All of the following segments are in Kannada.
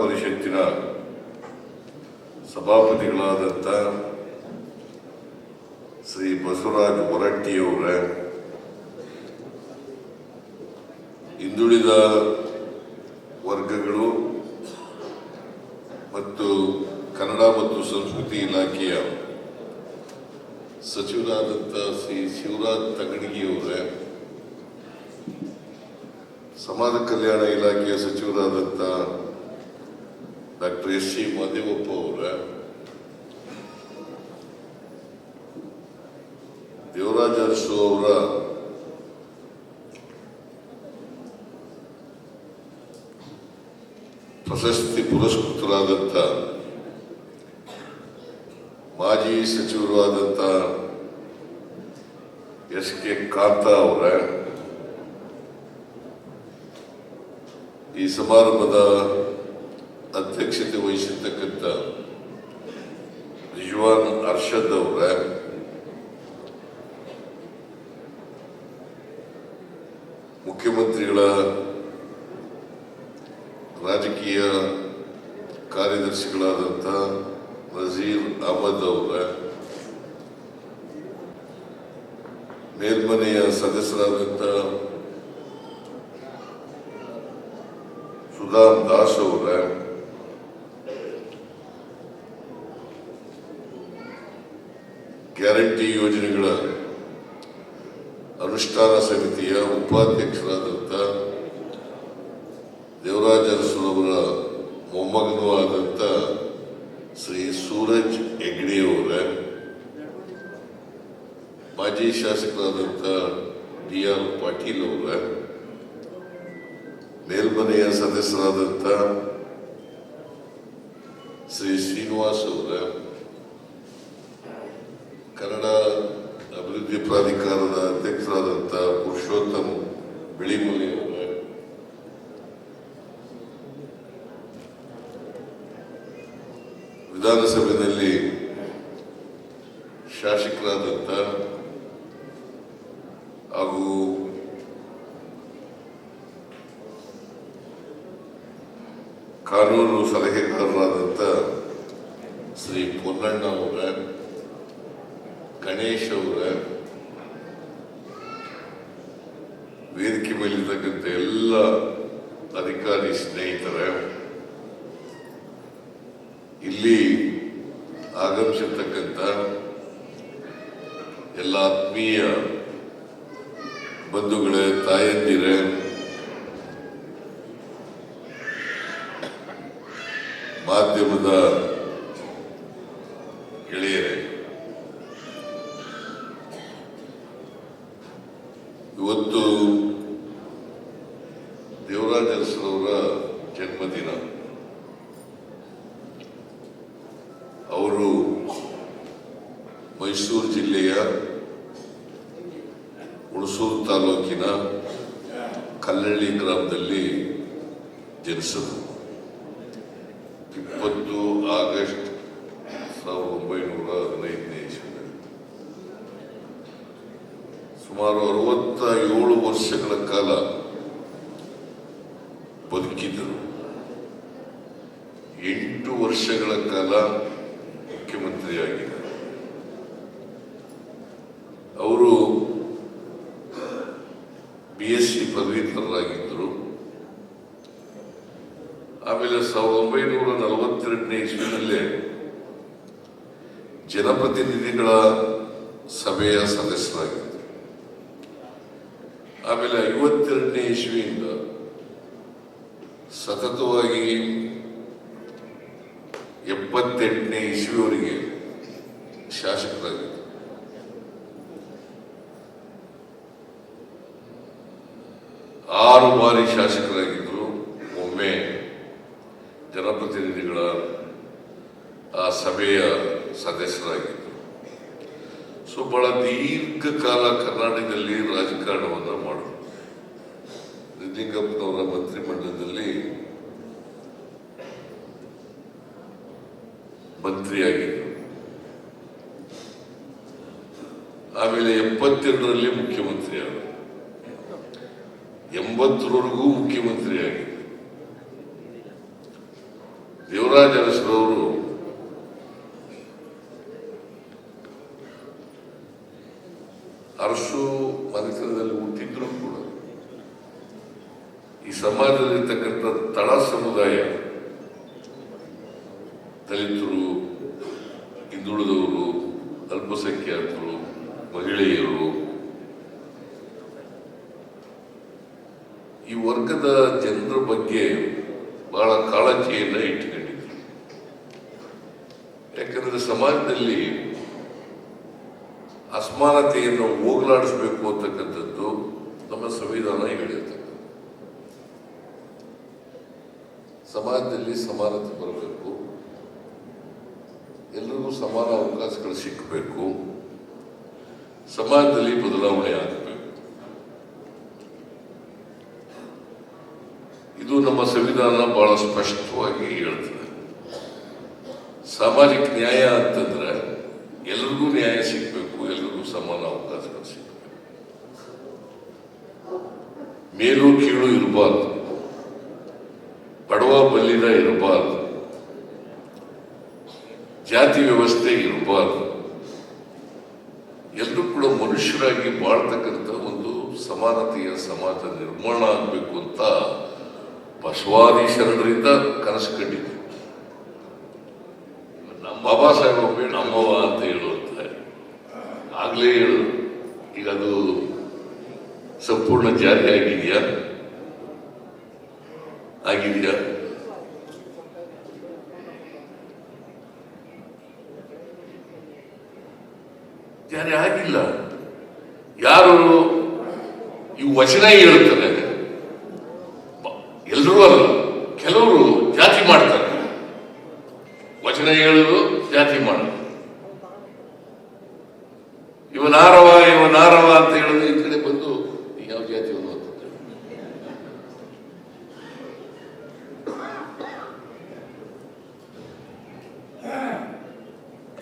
ಪರಿಷತ್ತಿನ ಸಭಾಪತಿಗಳಾದಂಥ ಶ್ರೀ ಬಸವರಾಜ ಹೊರಟ್ಟಿಯವರ, ಹಿಂದುಳಿದ ವರ್ಗಗಳು ಮತ್ತು ಕನ್ನಡ ಮತ್ತು ಸಂಸ್ಕೃತಿ ಇಲಾಖೆಯ ಸಚಿವರಾದಂಥ ಶ್ರೀ ಶಿವರಾಜ್ ತಗಡಿಗಿಯವರೇ, ಸಮಾಜ ಕಲ್ಯಾಣ ಇಲಾಖೆಯ ಸಚಿವರಾದಂಥ ಡಾಕ್ಟರ್ ಎಸ್ ಸಿ ಮಾದೇವಪ್ಪ ಅವರ ದೇವರಾಜ ಅರಸು ಅವರ ಪ್ರಶಸ್ತಿ ಪುರಸ್ಕೃತರಾದಂಥ ಮಾಜಿ ಸಚಿವರು ಆದಂಥ ಎಸ್ ಕೆ ಕಾಂತ ಅವರ ಈ ಸಮಾರಂಭದ ರಿಜ್ವಾನ್ ಅರ್ಷದ್ ಅವರ. ಮುಖ್ಯಮಂತ್ರಿಗಳ ರಾಜಕೀಯ ಕಾರ್ಯದರ್ಶಿಗಳಾದಂಥ ನಜೀರ್ ಅಹಮದ್ ಅವರ. ಮೇಲ್ಮನೆಯ ಸದಸ್ಯರಾದಂಥ ಸುಧಾಮ್ ದಾಸ್ ಅವರ. ಗ್ಯಾರಂಟಿ ಯೋಜನೆಗಳ ಅನುಷ್ಠಾನ ಸಮಿತಿಯ ಉಪಾಧ್ಯಕ್ಷರಾದಂಥ ದೇವರಾಜ ಅರಸನವರ ಮೊಮ್ಮಗನೂ ಆದಂಥ ಶ್ರೀ ಸೂರಜ್ ಹೆಗ್ಡೆಯವರ ಮಾಜಿ ಶಾಸಕರಾದಂಥ ಡಿ ಆರ್ ಪಾಟೀಲ್ ಅವರ ಮೇಲ್ಮನೆಯ ಸದಸ್ಯರಾದಂಥ ಶ್ರೀ ಶ್ರೀನಿವಾಸ್ ಅವರ ವೇದಿಕೆ ಮೇಲಿರ್ತಕ್ಕಂಥ ಎಲ್ಲ ಅಧಿಕಾರಿ ಸ್ನೇಹಿತರ ಇಲ್ಲಿ ಆಗಮಿಸಿರ್ತಕ್ಕಂಥ ಎಲ್ಲ ಆತ್ಮೀಯ ಬಂಧುಗಳೇ ತಾಯಂದಿರೇ ಮಾಧ್ಯಮದ ಗೆಳೆಯರೇ ಇವತ್ತು ದೇವರಾಜ ಅರಸರವರ ಜನ್ಮದಿನ ಅವರು ಮೈಸೂರು ಜಿಲ್ಲೆಯ ಹುಣಸೂರು ತಾಲೂಕಿನ ಕಲ್ಲಳ್ಳಿ ಗ್ರಾಮದಲ್ಲಿ ಜನಿಸಿದರು. ಇಪ್ಪತ್ತು ಆಗಸ್ಟ್ ಸಾವಿರದ ಒಂಬೈನೂರ ಹದಿನೈದನೇ ಇಸ್ವಿನಲ್ಲಿ ಸುಮಾರು ಅರವತ್ತ ಏಳು ವರ್ಷಗಳ ಕಾಲ ಬದುಕಿದ್ದರು ಎಂಟು ವರ್ಷಗಳ ಕಾಲ ಮುಖ್ಯಮಂತ್ರಿಯಾಗಿದ್ದರು ಅವರು ಬಿ ಎಸ್ ಸಿ ಪದವೀಧರರಾಗಿದ್ದರು. ಆಮೇಲೆ ಸಾವಿರದ ಒಂಬೈನೂರ ನಲವತ್ತೆರಡನೇ ಇಸ್ವಿನಲ್ಲೇ ಜನಪ್ರತಿನಿಧಿಗಳ ಸಭೆಯ ಸದಸ್ಯರಾಗಿದ್ದರು. ಆಮೇಲೆ ಐವತ್ತೆರಡನೇ ಇಸ್ವಿಯಿಂದ ಸತತವಾಗಿ ಎಪ್ಪತ್ತೆಂಟನೇ ಇಸ್ವಿಯವರೆಗೆ ಶಾಸಕರಾಗಿದ್ದರು. ಬಾರಿ ಶಾಸಕರಾಗಿದ್ದರು. ಒಮ್ಮೆ ಜನಪ್ರತಿನಿಧಿಗಳ, ಆ ಸಭೆಯ ಸದಸ್ಯರಾಗಿದ್ದರು. ಸೊ ಬಹಳ ದೀರ್ಘಕಾಲ ಕರ್ನಾಟಕದಲ್ಲಿ ರಾಜಕಾರಣವನ್ನು ಮಾಡಿದ್ರು. ನಿಜಲಿಂಗಪ್ಪನವರ ಮಂತ್ರಿಮಂಡಲದಲ್ಲಿ ಮಂತ್ರಿಯಾಗಿದ್ದರು. ಆಮೇಲೆ ಎಪ್ಪತ್ತೆರಡರಲ್ಲಿ ಮುಖ್ಯಮಂತ್ರಿ ಆದರು ಎಂಬತ್ತರವರೆಗೂ ಮುಖ್ಯಮಂತ್ರಿಯಾಗಿದ್ದರು ದೇವರಾಜ ಅರಸರವರು ಅರಸು ಮನೆತನದಲ್ಲಿ ಹುಟ್ಟಿದ್ರು ಕೂಡ. ಈ ಸಮಾಜದಲ್ಲಿರ್ತಕ್ಕಂಥ ತಳ ಸಮುದಾಯ ದಲಿತರು, ಹಿಂದುಳಿದವರು, ಅಲ್ಪಸಂಖ್ಯಾತರು, ಮಹಿಳೆಯರು ವರ್ಗದ ಜನರ ಬಗ್ಗೆ ಬಹಳ ಕಾಳಜಿಯನ್ನ ಇಟ್ಟುಕೊಂಡಿದ್ರು. ಯಾಕಂದ್ರೆ ಸಮಾಜದಲ್ಲಿ ಅಸಮಾನತೆಯನ್ನು ಹೋಗಲಾಡಿಸಬೇಕು ಅಂತಕ್ಕಂಥದ್ದು ನಮ್ಮ ಸಂವಿಧಾನ ಹೇಳಿರ್ತಕ್ಕಂಥ ಸಮಾಜದಲ್ಲಿ ಸಮಾನತೆ ಬರಬೇಕು. ಎಲ್ಲರಿಗೂ ಸಮಾನ ಅವಕಾಶಗಳು ಸಿಕ್ಕಬೇಕು ಸಮಾಜದಲ್ಲಿ ಬದಲಾವಣೆ ಆಗಬೇಕು. ಸಂವಿಧಾನ ಬಹಳ ಸ್ಪಷ್ಟವಾಗಿ ಹೇಳ್ತದೆ. ಸಾಮಾಜಿಕ ನ್ಯಾಯ ಅಂತಂದ್ರೆ ಎಲ್ರಿಗೂ ನ್ಯಾಯ ಸಿಗಬೇಕು, ಎಲ್ರಿಗೂ ಸಮಾನ ಅವಕಾಶಗಳು ಸಿಗಬೇಕು. ಮೇಲು ಕೀಳು ಇರಬಾರ್ದು. ಬಡವ ಬಲ್ಲಿದ ಇರಬಾರ್ದು. ಜಾತಿ ವ್ಯವಸ್ಥೆ ಇರಬಾರ್ದು. ಎಲ್ಲರೂ ಕೂಡ ಮನುಷ್ಯರಾಗಿ ಬಾಳ್ತಕ್ಕಂಥ ಒಂದು ಸಮಾನತೆಯ ಸಮಾಜ ನಿರ್ಮಾಣ ಆಗಬೇಕು ಅಂತ ಬಸವಾದಿ ಶರಣರಿಂದ ಕನಸು ಕಂಡಿದ್ದೆ. ನಮ್ಮ ಬಾಬಾ ಸಾಹೇಬ್ ಒಮ್ಮೆ ನಮ್ಮವ ಅಂತ ಹೇಳುವಂತ. ಆಗ್ಲೇ ಹೇಳು. ಈಗ ಅದು ಸಂಪೂರ್ಣ ಜಾರಿ ಆಗಿದೆಯಾ? ಆಗಿದೆಯಾ? ಜಾರಿ ಆಗಿಲ್ಲ. ಯಾರು? ಈ ವಚನ ಹೇಳುತ್ತದೆ ಎಲ್ಲರೂ ಅಲ್ಲ ಕೆಲವರು ಜಾತಿ ಮಾಡ್ತಾರೆ ವಚನ ಹೇಳುದು ಜಾತಿ ಮಾಡೋದು ಇವನಾರವ ಇವನಾರವ ಅಂತ ಹೇಳುದು ಈ ಕಡೆ ಬಂದು ನೀ ಯಾವ ಜಾತಿಯವನು ಅಂತ ಹೇಳಿ.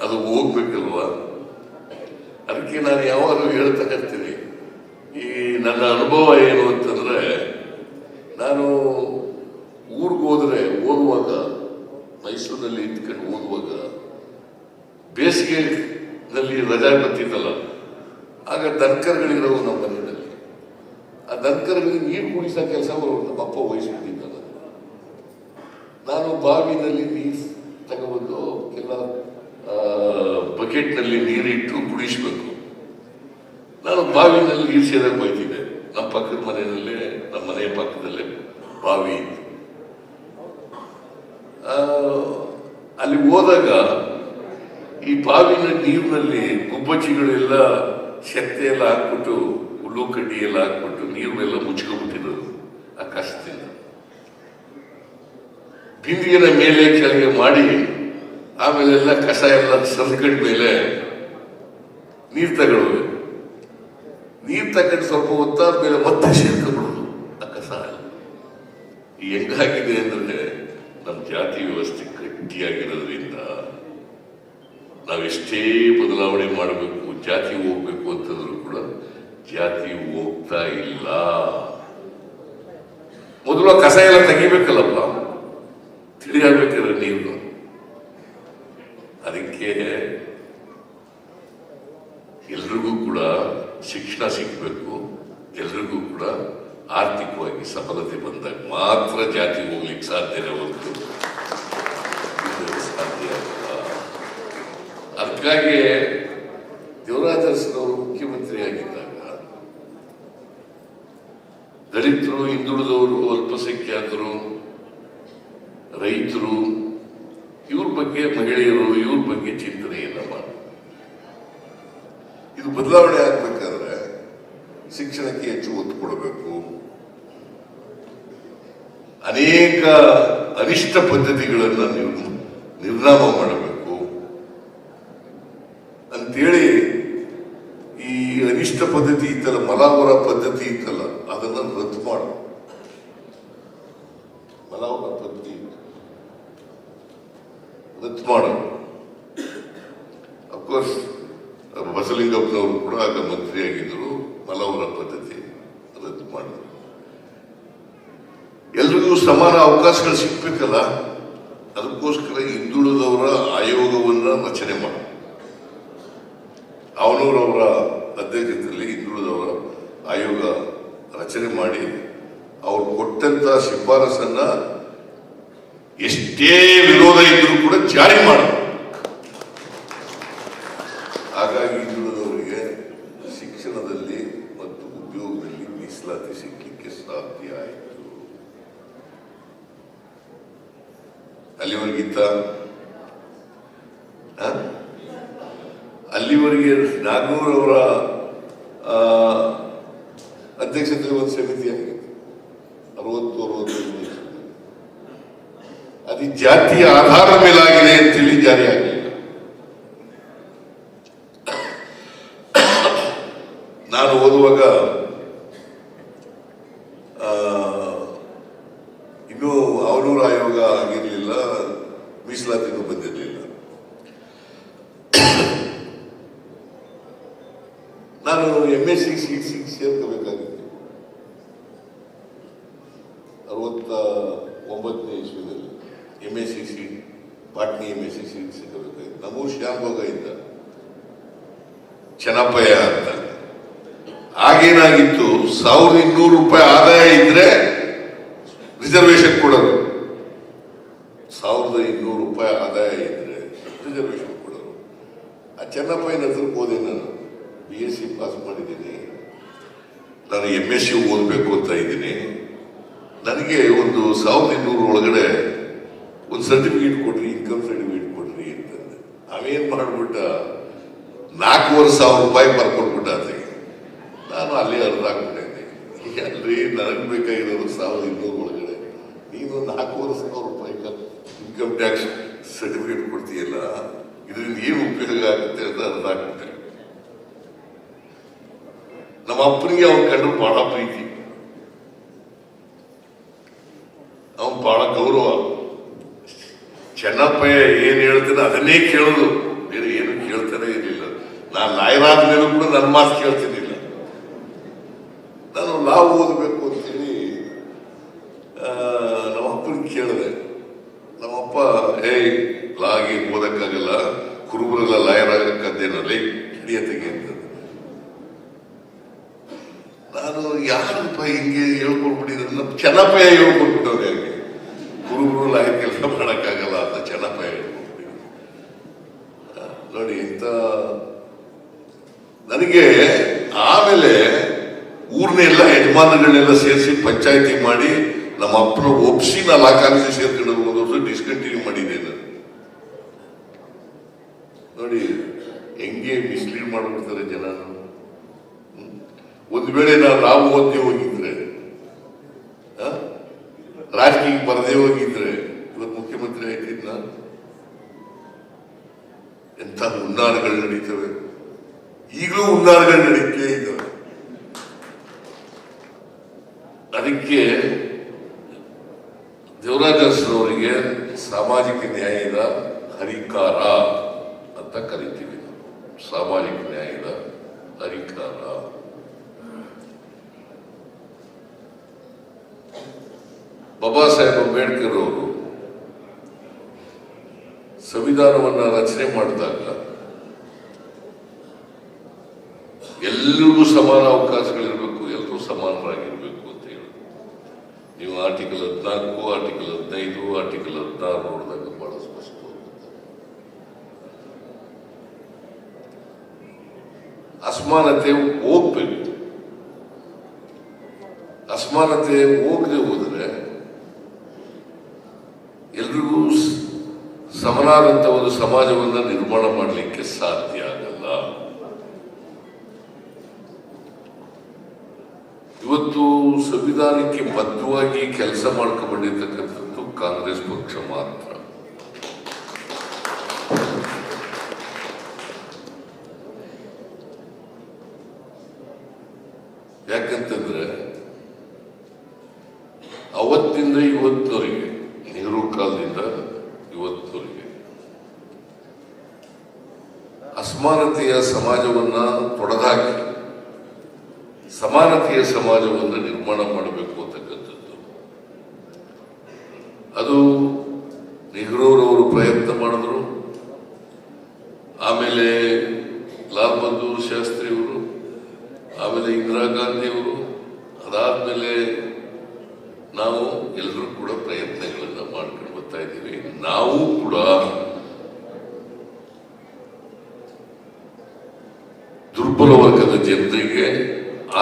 ಅದು ಹೋಗ್ಬೇಕಲ್ವಾ? ಅದಕ್ಕೆ ನಾನು ಯಾವಾಗಲೂ ಹೇಳ್ತಾ ಇರ್ತೀನಿ. ಈ ನನ್ನ ಅನುಭವ ಏನು ಅಂತಂದ್ರೆ ನಾನು ಊರಿಗೆ ಹೋದ್ರೆ ಓದುವಾಗ ಮೈಸೂರಿನಲ್ಲಿ ಇದ್ಕೊಂಡು ಓದುವಾಗ ಬೇಸಿಗೆನಲ್ಲಿ ರಜಾ ಬರ್ತಿದ್ದಲ್ಲ ಆಗ ದನಕರ್ಗಳಿರೋವು ನಮ್ಮ ಮನೆಯಲ್ಲಿ ಆ ದನಕರ್ಗಳಿಗೆ ನೀರು ಕುಡಿಸೋ ಕೆಲಸ ನಮ್ಮ ಅಪ್ಪ ವಹಿಸ್ಬಿಟ್ಟಿದ್ದ ನಾನು. ನಾನು ಬಾವಿನಲ್ಲಿ ನೀರು ತಗೊಬಂದು ಕೆಲ ಬಕೆಟ್ನಲ್ಲಿ ನೀರಿಟ್ಟು ಕುಡಿಸ್ಬೇಕು. ನಾನು ಬಾವಿನಲ್ಲಿ ನೀರು ಸೇರಕ್ಕೆ ಬೈತಿದ್ದೆ ನಮ್ಮ ಪಕ್ಕದ ಮನೆಯಲ್ಲೇ, ನಮ್ಮ ಮನೆಯ ಪಕ್ಕದಲ್ಲೇ ಬಾವಿ ಇತ್ತು. ಅಲ್ಲಿ ಹೋದಾಗ ಈ ಬಾವಿನ ನೀರಿನಲ್ಲಿ ಗುಬ್ಬಚ್ಚಿಗಳೆಲ್ಲ ಶಕ್ತಿ ಎಲ್ಲ ಹಾಕ್ಬಿಟ್ಟು ಹುಲ್ಲು ಕಡ್ಡಿ ಎಲ್ಲ ಹಾಕ್ಬಿಟ್ಟು ನೀರನ್ನೆಲ್ಲ ಮುಚ್ಕೊಂಡ್ಬಿಟ್ಟಿರೋದು ಆ ಕಷ್ಟದಿಂದ. ಬಿಂದಿಗೆನ ಮೇಲೆ ಕೆಳಗೆ ಮಾಡಿ ಆಮೇಲೆಲ್ಲ ಕಸ ಎಲ್ಲ ಸಲ್ಕಂಡ ಮೇಲೆ ನೀರು ತಗೊಳ್ಳೋದು. ನೀರು ತಗೊಂಡು ಸ್ವಲ್ಪ ಹೊತ್ತಾದ ಮೇಲೆ ಮತ್ತೆ ಸೇರ್ಕೊಂಡ್ಬಿಡೋದು ಕಸ ಈ ಹೆಂಗಾಗಿದೆ ಅಂದ್ರೆ ನಮ್ಮ ಜಾತಿ ವ್ಯವಸ್ಥೆ ಗಟ್ಟಿಯಾಗಿರೋದ್ರಿಂದ ನಾವೆಷ್ಟೇ ಬದಲಾವಣೆ ಮಾಡಬೇಕು, ಜಾತಿ ಹೋಗ್ಬೇಕು ಅಂತಂದ್ರೂ ಕೂಡ ಜಾತಿ ಹೋಗ್ತಾ ಇಲ್ಲ. ಮೊದಲು ಕಸ ಎಲ್ಲ ತೆಗಿಬೇಕಲ್ಲಪ್ಪ. ತಿಳಿಯಾಗಬೇಕಾದ್ರೆ ನೀವು ಅದಕ್ಕೆ ಎಲ್ರಿಗೂ ಕೂಡ ಶಿಕ್ಷಣ ಸಿಗಬೇಕು. ಎಲ್ರಿಗೂ ಕೂಡ ಆರ್ಥಿಕವಾಗಿ ಸಫಲತೆ ಬಂದಾಗ ಮಾತ್ರ ಜಾತಿ ಹೋಗ್ಲಿಕ್ಕೆ ಸಾಧ್ಯನೇ ಹೊರತು. ಸಾಧ್ಯ ಅದಕ್ಕಾಗಿ ದೇವರಾಜ ಅರಸನವರು ಮುಖ್ಯಮಂತ್ರಿ ಆಗಿದ್ದಾಗ ದಲಿತರು, ಹಿಂದುಳಿದವರು, ಅಲ್ಪಸಂಖ್ಯಾತರು, ರೈತರು, ಇವ್ರ ಬಗ್ಗೆ ಮಹಿಳೆಯರು, ಇವ್ರ ಬಗ್ಗೆ ಚಿಂತನೆ ಮಾಡಿ ಇದು ಬದಲಾವಣೆ ಶಿಕ್ಷಣಕ್ಕೆ ಹೆಚ್ಚು ಒತ್ತು ಕೊಡಬೇಕು. ಅನೇಕ ಅನಿಷ್ಟ ಪದ್ಧತಿಗಳನ್ನು ನೀವು ನಿರ್ನಾಮ ಮಾಡಬೇಕು. ಅಂತೇಳಿ ಈ ಅನಿಷ್ಟ ಪದ್ಧತಿ ಇತ್ತಲ್ಲ, ಮಲಾವರ ಪದ್ಧತಿ ಇತ್ತಲ್ಲ, ಅದನ್ನ ರದ್ದು ಮಾಡು. ಮಲಾವರ ಪದ್ಧತಿ ರದ್ದು ಮಾಡು. ಅಫ್ಕೋರ್ಸ್ ಬಸಲಿಂಗಪ್ಪನವರು ಕೂಡ ಆಗ ಮಂತ್ರಿಯಾಗಿದ್ದರು ಮಲಾವರ ಪದ್ಧತಿ ರದ್ದು ಮಾಡಿದ್ರು ಎಲ್ರಿಗೂ ಸಮಾನ ಅವಕಾಶಗಳು ಸಿಗ್ಬೇಕಲ್ಲ? ಅದಕ್ಕೋಸ್ಕರ ಹಿಂದುಳಿದವರ ಆಯೋಗವನ್ನ ರಚನೆ ಮಾಡಿ. ಅವನೂರವರ ಅಧ್ಯಕ್ಷತೆಯಲ್ಲಿ ಹಿಂದುಳಿದವರ ಆಯೋಗ ರಚನೆ ಮಾಡಿ, ಅವರು ಕೊಟ್ಟಂತ ಶಿಫಾರಸನ್ನ ಎಷ್ಟೇ ವಿರೋಧ ಇದ್ರು ಕೂಡ ಜಾರಿ ಮಾಡ. ಅಲ್ಲಿವರೆಗಿತ್ತ? ಅಲ್ಲಿವರೆಗೆ ನಾಗೂರ್ ಅವರ ಅಧ್ಯಕ್ಷತೆಯಲ್ಲಿ ಒಂದು ಸಮಿತಿ ಆಗಿತ್ತು ಅರವತ್ತು ಅರವತ್ತೈದು ಅದೇ ಜಾತಿಯ ಆಧಾರದ ಮೇಲಾಗಿದೆ ಅಂತೇಳಿ ಜಾರಿ ಆಗಲಿಲ್ಲ ನಾನು ಓದುವಾಗ ಆ, ಇನ್ನೂ ಅವನೂರು ಆಯೋಗ ಆಗಿರಲಿಲ್ಲ ಮೀಸಲಾತಿನೂ ಬಂದಿರಲಿಲ್ಲ ನಾನು ಎಂ ಎಸ್ ಸಿ ಸೀಟ್ ಸಿಗ್ ಸೇರ್ಕೋಬೇಕಾಗಿತ್ತು. ಅರವತ್ತ ಒಂಬತ್ತನೇ ಇಸ್ವಿನಲ್ಲಿ ಎಂ ಎಸ್ ಸಿ ಸೀಟ್ ಪಾಟ್ನಿ ಎಂ ಎಸ್ ಸಿ ಸೀಟ್ ಸಿಗಬೇಕಾಗಿತ್ತು ನಮ್ಮೂರು ಶ್ಯಾಮಭೋಗ ಇದ್ದ ಚೆನ್ನಪ್ಪಯ್ಯ ಅಂತ. ಆಗೇನಾಗಿತ್ತು ಸಾವಿರದ ಇನ್ನೂರು ರೂಪಾಯಿ ಆದಾಯ ಇದ್ರೆ ರಿಸರ್ವೇಶನ್ ಕೊಡೋದು ಸಾವಿರದ ಇನ್ನೂರು ರೂಪಾಯಿ ಆದಾಯ ಇದ್ರೆ ರಿಸರ್ವೇಶನ್ ಕೊಡೋದು ಆ ಚೆನ್ನಪ್ಪಯ್ಯನ ಹತ್ರಕ್ಕೆ ಹೋದೆ ನಾನು ಬಿ ಎಸ್ ಸಿ ಪಾಸ್ ಮಾಡಿದ್ದೀನಿ ನಾನು ಎಂ ಎಸ್ ಸಿ ಓದಬೇಕು ಅಂತ ಇದ್ದೀನಿ. ನನಗೆ ಒಂದು ಸಾವಿರದ ಇನ್ನೂರು ಒಳಗಡೆ ಒಂದು ಸರ್ಟಿಫಿಕೇಟ್ ಕೊಡ್ರಿ ಇನ್ಕಮ್ ಸರ್ಟಿಫಿಕೇಟ್ ಕೊಡ್ರಿ ಅಂತಂದೆ. ಅವೇನು ಮಾಡಿಬಿಟ್ಟ, ನಾಲ್ಕೂವರೆ ಸಾವಿರ ರೂಪಾಯಿ ಬರ್ಕೊಟ್ಬಿಟ್ಟ ಅದಕ್ಕೆ ನಾನು ಅಲ್ಲೇ ಅರ್ಧ ಹಾಕ್ಬಿಟ್ಟಿದ್ದೆ ಅಲ್ರಿ ನನಗೆ ಬೇಕಾಗಿರೋದು ಸಾವಿರದ ಇನ್ನೂರು ಒಳಗಡೆ. ನೀನು ನಾಲ್ಕೂವರೆ ಸಾವಿರ ರೂಪಾಯಿ ಇನ್ಕಮ್ ಟ್ಯಾಕ್ಸ್ ಸರ್ಟಿಫಿಕೇಟ್ ಕೊಡ್ತೀಯಲ್ಲ ಇದರಿಂದ ಏನು ಉಪಯೋಗ ಆಗುತ್ತೆ ಅಂತ ಅರ್ಧ ಹಾಕ್ಬಿಟ್ಟೆ ನಮ್ಮ ಅಪ್ಪನಿಗೆ ಅವ್ನ ಕಂಡ್ರು ಬಹಳ ಪ್ರೀತಿ. ಅವನ್ ಬಹಳ ಗೌರವ. ಚೆನ್ನಪ್ಪ ಏನ್ ಹೇಳ್ತಾನೆ ಅದನ್ನೇ ಕೇಳೋದು. ಬೇರೆ ಏನು ಕೇಳ್ತಾನೆ ಇರಲಿಲ್ಲ. ನಾನು ಲಾಯರಾದ ಮೇಲೆ ಕೂಡ ನನ್ನ ಮಾತು ಕೇಳ್ತಿರ್ಲಿಲ್ಲ. ನಾನು ಲಾ ಓದಬೇಕು ಅಂತೇಳಿ ಆ, ನಮ್ಮ ಅಪ್ಪನಿಗೆ ಕೇಳಿದೆ. ನಮ್ಮಪ್ಪ ಏಯ್ ಲಾಗಿ ಓದಕ್ಕಾಗಲ್ಲ. ಕುರುಬರೆಲ್ಲ ಲಾಯರ್ ಆಗಕ್ಕದ್ದೇನಲ್ಲಿ ಹಿಡಿಯತೆಗೆ ಅಂತ ನಾನು ಯಾರಪ್ಪ ಹಿಂಗೆ ಹೇಳ್ಕೊಟ್ಬಿಟ್ಟಿದ್ರೆ ನಮ್ಮ ಚೆನ್ನಪ್ಪಯ್ಯ ಹೇಳ್ಕೊಟ್ಬಿಟ್ಟವ್ರು ಯಾಕೆ ಗುರುಗಳು ಆಗಿ ಕೆಲಸ ಮಾಡೋಕ್ಕಾಗಲ್ಲ ಅಂತ ಚೆನ್ನಪ್ಪಯ್ಯ ನೋಡಿ, ಇಂಥ ನನಗೆ ಆಮೇಲೆ ಊರ್ನೆಲ್ಲ ಯಜಮಾನಗಳನ್ನೆಲ್ಲ ಸೇರಿಸಿ ಪಂಚಾಯತಿ ಮಾಡಿ ನಮ್ಮ ಅಪ್ಪನ ಒಪ್ಸಿ ನಾ ಲಾ ಕಾಲೇಜ್ ಸೇರ್ಕೊಂಡು ವರ್ಷ ಡಿಸ್ಕಂಟಿನ್ಯೂ ಮಾಡಿದೆ ನಾನು. ನೋಡಿ, ಹೆಂಗೆ ಮಿಸ್ಲೀಡ್ ಮಾಡ್ಬಿಡ್ತಾರೆ ಜನ ಒಂದು ವೇಳೆ ನಾವು ನಾವು ಓದಿ ಹೋಗಿದ್ರೆ ಆ? ರಾಜಕೀಯಕ್ಕೆ ಬರದೇ ಹೋಗಿದ್ರೆ ಇವತ್ತು ಮುಖ್ಯಮಂತ್ರಿ ಆಯ್ತಿದ್ನ ಎಂಥ ಹುನ್ನಾರಗಳು ನಡೀತವೆ ಈಗಲೂ ಹುನ್ನಾರಗಳು ನಡೀತೇ ಇದ್ದಾವೆ ಅದಕ್ಕೆ ದೇವರಾಜರವರಿಗೆ ಸಾಮಾಜಿಕ ನ್ಯಾಯದ ಹರಿಕಾರ ಅಂತ ಕರಿತೀವಿ ನಾವು. ಸಾಮಾಜಿಕ ನ್ಯಾಯದ ಹರಿಕಾರ ಬಾಬಾ ಸಾಹೇಬ್ ಅಂಬೇಡ್ಕರ್ ಅವರು ಸಂವಿಧಾನವನ್ನ ರಚನೆ ಮಾಡಿದಾಗ ಎಲ್ಲರಿಗೂ ಸಮಾನ ಅವಕಾಶಗಳಿರಬೇಕು ಎಲ್ಲರೂ ಸಮಾನರಾಗಿರ್ಬೇಕು ಅಂತ ಹೇಳಿ. ನೀವು ಆರ್ಟಿಕಲ್ ಹದಿನಾಲ್ಕು, ಆರ್ಟಿಕಲ್ ಹದಿನೈದು, ಆರ್ಟಿಕಲ್ ಹದಿನಾರು ನೋಡಿದಾಗ ಬಹಳ ಸ್ಪಷ್ಟ ಅಸಮಾನತೆ ಹೋಗ್ಬೇಕು. ಅಸಮಾನತೆ ಹೋಗದೆ ಹೋದರೆ ಎಲ್ರಿಗೂ ಸ್- ಸಮನಾದಂತ ಒಂದು ಸಮಾಜವನ್ನ ನಿರ್ಮಾಣ ಮಾಡಲಿಕ್ಕೆ ಸಾಧ್ಯ ಆಗಲ್ಲ. ಇವತ್ತು ಸಂವಿಧಾನಕ್ಕೆ ಬದ್ಧವಾಗಿ ಕೆಲಸ ಮಾಡ್ಕೊಂಡಿರ್ತಕ್ಕಂಥದ್ದು ಕಾಂಗ್ರೆಸ್ ಪಕ್ಷ ಮಾತ್ರ. ಸಮಾನತೆಯ ಸಮಾಜವನ್ನು ನಿರ್ಮಾಣ ಮಾಡಬೇಕು ಅಂತಕ್ಕಂಥದ್ದು. ಅದು ನೆಹರೂರವರು ಪ್ರಯತ್ನ ಮಾಡಿದ್ರು. ಆಮೇಲೆ ಲಾಲ್ ಬಹದ್ದೂರ್ ಶಾಸ್ತ್ರಿಯವರು, ಆಮೇಲೆ ಇಂದಿರಾ ಗಾಂಧಿಯವರು, ಅದಾದ್ಮೇಲೆ ನಾವು ಎಲ್ಲರೂ ಕೂಡ ಪ್ರಯತ್ನಗಳನ್ನು ಮಾಡ್ಕೊಂಡು ಬರ್ತಾ ಇದ್ದೀವಿ. ನಾವು ಕೂಡ ದುರ್ಬಲ ವರ್ಗದ ಜನರಿಗೆ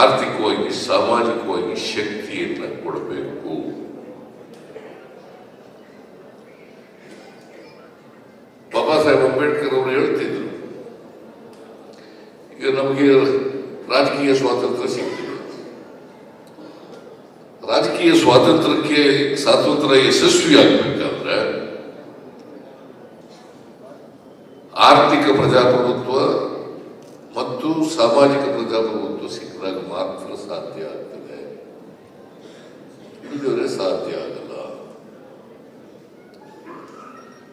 ಆರ್ಥಿಕವಾಗಿ ಸಾಮಾಜಿಕವಾಗಿ ಶಕ್ತಿಯನ್ನ ಕೊಡಬೇಕು ಬಾಬಾ ಸಾಹೇಬ್ ಅಂಬೇಡ್ಕರ್ ಅವರು ಹೇಳ್ತಿದ್ರು ಈಗ ನಮಗೆ ರಾಜಕೀಯ ಸ್ವಾತಂತ್ರ್ಯ ಸಿಗ್ತಿದೆ ರಾಜಕೀಯ ಸ್ವಾತಂತ್ರ್ಯಕ್ಕೆ ಸ್ವಾತಂತ್ರ್ಯ ಯಶಸ್ವಿ ಆಗ್ಬೇಕಾದ್ರೆ ಆರ್ಥಿಕ ಪ್ರಜಾಪ್ರಭುತ್ವ ಮತ್ತು ಸಾಮಾಜಿಕ ಪ್ರಜಾಪ್ರಭುತ್ವ ಸಿಕ್ಕಿದಾಗ ಮಾತ್ರ ಸಾಧ್ಯ ಆಗ್ತದೆ. ಇಲ್ಲದ್ರೆ ಸಾಧ್ಯ ಆಗಲ್ಲ.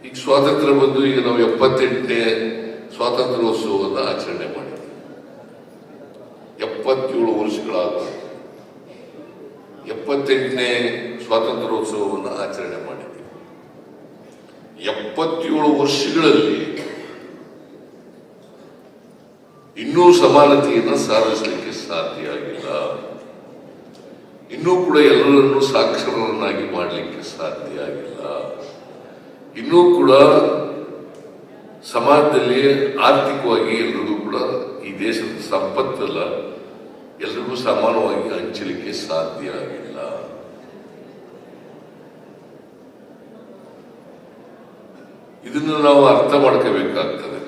ಈಗ ಸ್ವಾತಂತ್ರ್ಯ ಬಂದು ಈಗ ನಾವು ಎಪ್ಪತ್ತೆಂಟನೇ ಸ್ವಾತಂತ್ರ್ಯೋತ್ಸವವನ್ನು ಆಚರಣೆ ಮಾಡಿದ್ವಿ ಎಪ್ಪತ್ತೇಳು ವರ್ಷಗಳಾದ ಎಪ್ಪತ್ತೆಂಟನೇ ಸ್ವಾತಂತ್ರ್ಯೋತ್ಸವವನ್ನು ಆಚರಣೆ ಮಾಡಿದ್ವಿ. ಎಪ್ಪತ್ತೇಳು ವರ್ಷಗಳಲ್ಲಿ ಇನ್ನೂ ಸಮಾನತೆಯನ್ನು ಸಾಧಿಸಲಿಕ್ಕೆ ಸಾಧ್ಯ ಆಗಿಲ್ಲ. ಇನ್ನೂ ಕೂಡ ಎಲ್ಲರನ್ನು ಸಾಕ್ಷರರನ್ನಾಗಿ ಮಾಡಲಿಕ್ಕೆ ಸಾಧ್ಯ ಆಗಿಲ್ಲ. ಇನ್ನೂ ಕೂಡ ಸಮಾಜದಲ್ಲಿ ಆರ್ಥಿಕವಾಗಿ ಎಲ್ರಿಗೂ ಕೂಡ ಈ ದೇಶದ ಸಂಪತ್ತಲ್ಲ ಎಲ್ರಿಗೂ ಸಮಾನವಾಗಿ ಹಂಚಲಿಕ್ಕೆ ಸಾಧ್ಯ ಆಗಿಲ್ಲ. ಇದನ್ನು ನಾವು ಅರ್ಥ ಮಾಡ್ಕೋಬೇಕಾಗ್ತದೆ.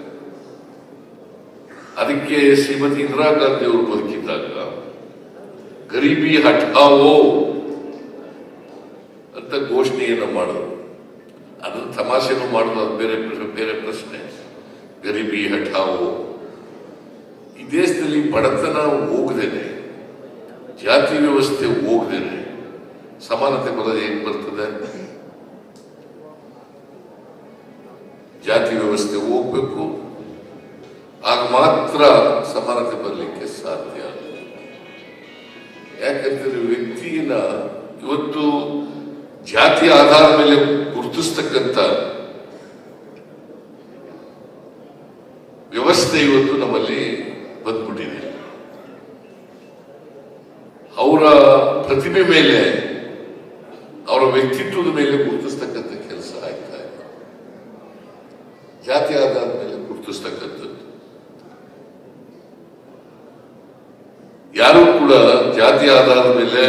ಅದಕ್ಕೆ ಶ್ರೀಮತಿ ಇಂದಿರಾ ಗಾಂಧಿ ಅವರು ಬದುಕಿದ್ದಾಗ, ಗರೀಬಿ ಹಠಾವೋ ಅಂತ ಘೋಷಣೆಯನ್ನು ಮಾಡೋದು ಅದನ್ನು ತಮಾಷೆನೂ ಮಾಡೋದು, ಅದು ಬೇರೆ ಬೇರೆ ಪ್ರಶ್ನೆ. ಗರೀಬಿ ಹಠಾವೋ ಈ ದೇಶದಲ್ಲಿ ಬಡತನ ಹೋಗದೇನೆ, ಜಾತಿ ವ್ಯವಸ್ಥೆ ಹೋಗದೇನೆ, ಸಮಾನತೆ ಬರೋದು ಹೇಗೆ ಬರ್ತದೆ? ಜಾತಿ ವ್ಯವಸ್ಥೆ ಹೋಗ್ಬೇಕು. ಆಗ ಮಾತ್ರ ಸಮಾನತೆ ಬರಲಿಕ್ಕೆ ಸಾಧ್ಯ. ಯಾಕಂದ್ರೆ ವ್ಯಕ್ತಿಯನ್ನ ಇವತ್ತು ಜಾತಿ ಆಧಾರದ ಮೇಲೆ ಗುರುತಿಸ್ತಕ್ಕಂಥ ವ್ಯವಸ್ಥೆ ಇವತ್ತು ನಮ್ಮಲ್ಲಿ ಬಂದ್ಬಿಟ್ಟಿದೆ. ಅವರ ಪ್ರತಿಭೆ ಮೇಲೆ, ಅವರ ವ್ಯಕ್ತಿತ್ವದ ಮೇಲೆ ಗುರುತಿಸ್ತಕ್ಕಂಥ ಕೆಲಸ ಆಗ್ತಾ ಇದೆ ಜಾತಿ ಆಧಾರದ ಮೇಲೆ ಗುರುತಿಸ್ತಕ್ಕಂಥದ್ದು ಯಾರು ಕೂಡ ಜಾತಿ ಆಧಾರದ ಮೇಲೆ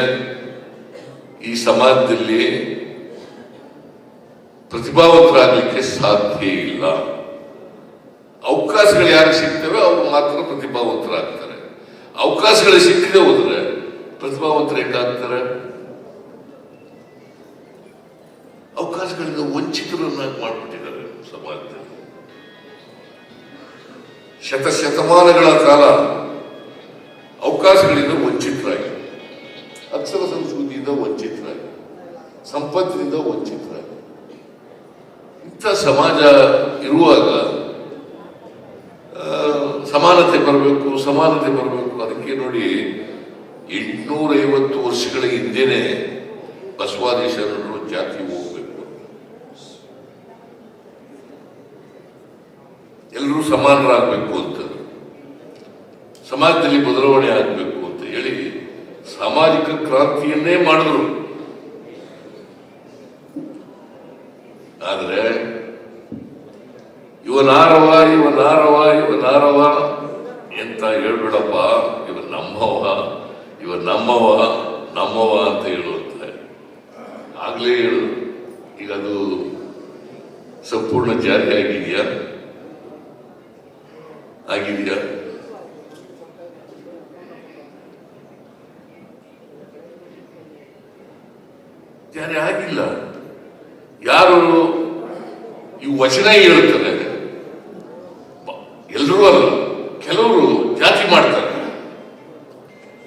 ಈ ಸಮಾಜದಲ್ಲಿ ಪ್ರತಿಭಾವಂತರಾಗಲಿಕ್ಕೆ ಸಾಧ್ಯ ಇಲ್ಲ. ಅವಕಾಶಗಳು ಯಾರು ಸಿಗ್ತವೆ, ಅವರು ಮಾತ್ರ ಪ್ರತಿಭಾವಂತರಾಗ್ತಾರೆ. ಅವಕಾಶಗಳು ಸಿಕ್ಕದೆ ಹೋದ್ರೆ ಪ್ರತಿಭಾವಂತರು ಹೆಂಗಾಗ್ತಾರೆ? ಅವಕಾಶಗಳಿಂದ ವಂಚಿತರನ್ನಾಗಿ ಮಾಡಿಬಿಟ್ಟಿದ್ದಾರೆ ಸಮಾಜದಲ್ಲಿ. ಶತಶತಮಾನಗಳ ಕಾಲ ಅವಕಾಶಗಳಿಂದ ಸಂಪತ್ತಿನಿಂದ ವಂಚಿತರಾಗಿ. ಇಂಥ ಸಮಾಜ ಇರುವಾಗ ಸಮಾನತೆ ಬರಬೇಕು ಸಮಾನತೆ ಬರಬೇಕು. ಅದಕ್ಕೆ ನೋಡಿ ಎಂಟುನೂರ ಐವತ್ತು ವರ್ಷಗಳ ಹಿಂದೆನೆ ಬಸವಾದೀಶರನ್ನು ಜಾತಿ ಹೋಗ್ಬೇಕು. ಎಲ್ಲರೂ ಸಮಾನರಾಗಬೇಕು ಅಂತ ಸಮಾಜದಲ್ಲಿ ಬದಲಾವಣೆ ಆಗಬೇಕು ಅಂತ ಹೇಳಿ ಸಾಮಾಜಿಕ ಕ್ರಾಂತಿಯನ್ನೇ ಮಾಡಿದ್ರು ಆದ್ರೆ ಇವನಾರವ ಇವನಾರವ ಇವನಾರವ ಎಂತ ಹೇಳ್ಬೇಡಪ್ಪ, ಇವ ನಮ್ಮವ ಇವ ನಮ್ಮವ ನಮ್ಮವ ಅಂತ ಹೇಳುವಂತ. ಆಗ್ಲೇ ಹೇಳು. ಈಗ ಅದು ಸಂಪೂರ್ಣ ಜಾರಿ ಆಗಿದೆಯಾ? ಆಗಿದೆಯಾ? ಜಾರಿ ಆಗಿಲ್ಲ. ಯಾರು? ಈ ವಚನ ಹೇಳುತ್ತದೆ. ಎಲ್ಲರೂ ಕೆಲವರು ಜಾತಿ ಮಾಡ್ತಾರೆ.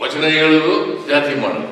ವಚನ ಹೇಳುವುದು ಜಾತಿ ಮಾಡೋದು.